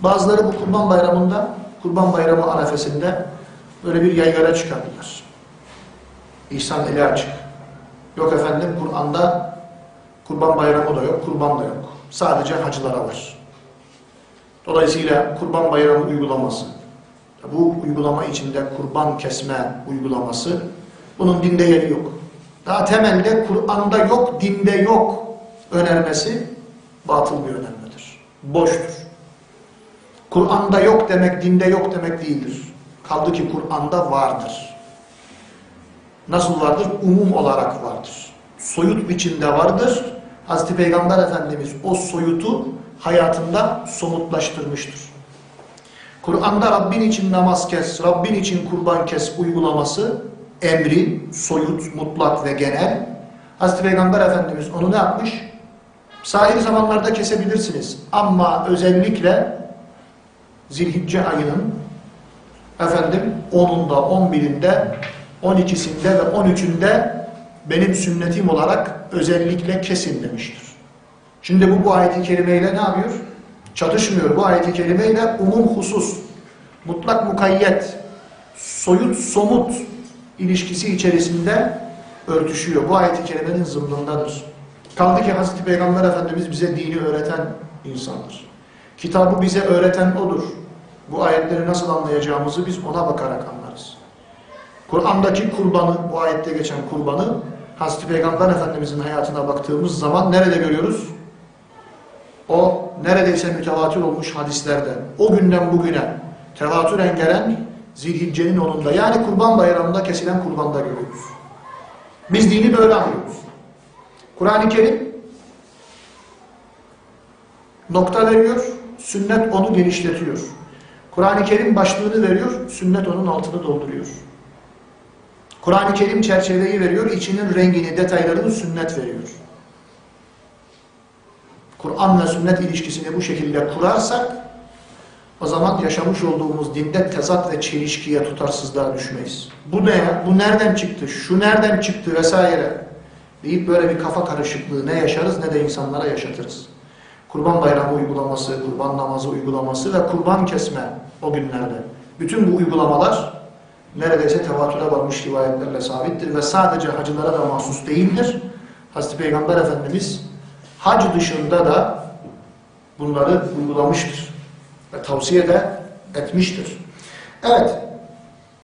Bazıları bu kurban bayramında, kurban bayramı arefesinde böyle bir yaygara çıkardılar. İhsan eli açık. Yok efendim Kur'an'da kurban bayramı da yok, kurban da yok. Sadece hacılara var. Dolayısıyla kurban bayramı uygulaması, bu uygulama içinde kurban kesme uygulaması, bunun dinde yeri yok. Daha temelde Kur'an'da yok, dinde yok önermesi batıl bir önermedir. Boştur. Kur'an'da yok demek, dinde yok demek değildir. Kaldı ki Kur'an'da vardır. Nasıl vardır? Umum olarak vardır. Soyut biçimde vardır. Hazreti Peygamber Efendimiz o soyutu hayatında somutlaştırmıştır. Kur'an'da Rabbin için namaz kes, Rabbin için kurban kes uygulaması emri, soyut, mutlak ve genel. Hazreti Peygamber Efendimiz onu ne yapmış? Sahil zamanlarda kesebilirsiniz ama özellikle Zilhicce ayının efendim 10'unda, 11'inde, 12'sinde ve 13'ünde benim sünnetim olarak özellikle kesin demiştir. Şimdi bu bu ayeti kerimeyle ne yapıyor? Çatışmıyor. Bu ayeti kerimeyle umum husus, mutlak mukayyet, soyut somut ilişkisi içerisinde örtüşüyor. Bu ayeti kerimenin zımnındadır. Kaldı ki Hazreti Peygamber Efendimiz bize dini öğreten insandır. Kitabı bize öğreten odur. Bu ayetleri nasıl anlayacağımızı biz ona bakarak anlarız. Kur'an'daki kurbanı, bu ayette geçen kurbanı Hazreti Peygamber Efendimizin hayatına baktığımız zaman nerede görüyoruz? O neredeyse mütevatir olmuş hadislerde, o günden bugüne tevatüren gelen Zilhicce'nin onunda yani kurban bayramında kesilen kurbanda görüyoruz. Biz dini böyle anlıyoruz. Kur'an-ı Kerim nokta veriyor, sünnet onu genişletiyor. Kur'an-ı Kerim başlığını veriyor, sünnet onun altını dolduruyor. Kur'an-ı Kerim çerçeveyi veriyor, içinin rengini, detaylarını sünnet veriyor. Kur'an ve sünnet ilişkisini bu şekilde kurarsak, o zaman yaşamış olduğumuz dinde tezat ve çelişkiye, tutarsızlığa düşmeyiz. Bu ne? Bu nereden çıktı? Şu nereden çıktı vesaire deyip böyle bir kafa karışıklığı ne yaşarız ne de insanlara yaşatırız. Kurban bayramı uygulaması, kurban namazı uygulaması ve kurban kesme o günlerde. Bütün bu uygulamalar neredeyse tevatüre varmış rivayetlerle sabittir ve sadece hacılara da mahsus değildir. Hazreti Peygamber Efendimiz hac dışında da bunları uygulamıştır ve tavsiye de etmiştir. Evet,